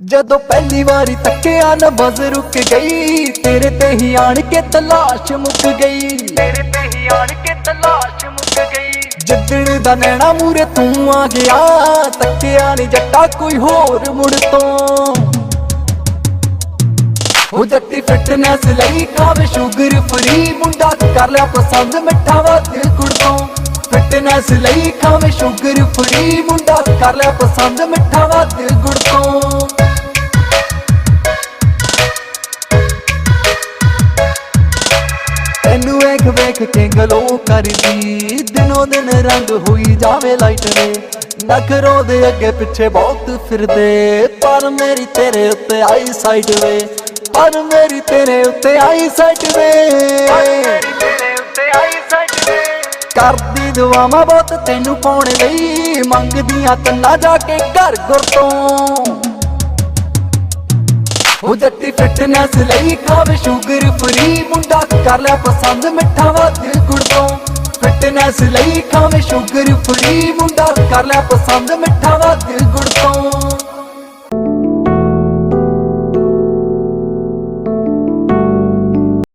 ਜਦੋਂ ਪਹਿਲੀ ਵਾਰੀ ਤੱਕਿਆ ਨਬਜ਼ ਰੁਕ ਗਈ ਤੇਰੇ ਤੇ ਹੀ ਆਣ ਕੇ ਤਲਾਸ਼ ਮੁੱਕ ਗਈ। ਤੇਰੇ ਤੇ ਹੀ ਆਣ ਕੇ ਤਲਾਸ਼ ਮੁੱਕ ਗਈ। ਜਿੱਦਣ ਦਾ ਨੈਣਾ ਮੂਰੇ ਤੂੰ ਆ ਗਿਆ ਤੱਕਿਆ ਨੀ ਜੱਟਾ ਕੋਈ ਹੋਰ ਮੁੜ ਤੋਂ। ਉਹ ਜੱਟੀ ਫਿਟਨੈਸ ਲਈ ਖਾਵੇ ਸ਼ੂਗਰ ਫਰੀ ਮੁੰਡਾ ਕਰ ਲਿਆ ਪਸੰਦ ਮਿੱਠਾ ਵੱਧ ਗੁੜ ਤੋਂ। ਫਿਟਨੈਸ ਲਈ ਖਾਵੇ ਸ਼ੂਗਰ ਫਰੀ ਮੁੰਡਾ ਕਰ ਲਿਆ ਪਸੰਦ ਮਿੱਠਾ ਵੱਧ ਗੁੜ ਤੋਂ। ਵੇਖ ਵੇਖ ਕੇ ਗਲੋ ਕਰਦੀ। ਦਿਨੋ ਦਿਨ ਰੰਗ ਹੋਈ ਜਾਵੇ ਲਾਈਟ ਵੇ ਨਖਰੋ ਦੇ ਅੱਗੇ ਪਿੱਛੇ ਬਹੁਤ ਫਿਰਦੇ। ਪਰ ਮੇਰੀ ਤੇਰੇ ਉੱਤੇ ਆਈ ਸਾਈਡ ਵੇ। ਪਰ ਮੇਰੀ ਤੇਰੇ ਉੱਤੇ ਆਈ ਸਾਈਡ ਵੇ। ਮੇਰੀ ਤੇਰੇ ਉੱਤੇ ਆਈ ਸੱਜਦੇ ਕਰਦੀ ਦੁਆਵਾਂ ਬਹੁਤ ਤੈਨੂੰ ਪਾਉਣ ਲਈ। ਮੰਗਦੀਆਂ ਤੰਨਾ ਜਾ ਕੇ ਘਰ ਗੁਰ ਤੋਂ। ਉਹ ਜੱਟੀ ਫਿਟਨੈਸ ਲਈ ਖਾਵੇ ਸ਼ੂਗਰ ਫਰੀ ਮੁੰਡਾ ਕਰ ਲੈ ਪਸੰਦ ਮਿੱਠਾ ਵਾ ਦਿਲ ਗੁੜ ਤੋਂ। ਫਿਟਨੈਸ ਲਈ ਖਾਵੇ ਸ਼ੂਗਰ ਫਰੀ ਮੁੰਡਾ ਕਰ ਲੈ ਪਸੰਦ ਮਿੱਠਾ ਵਾ ਦਿਲ ਗੁੜ ਤੋਂ।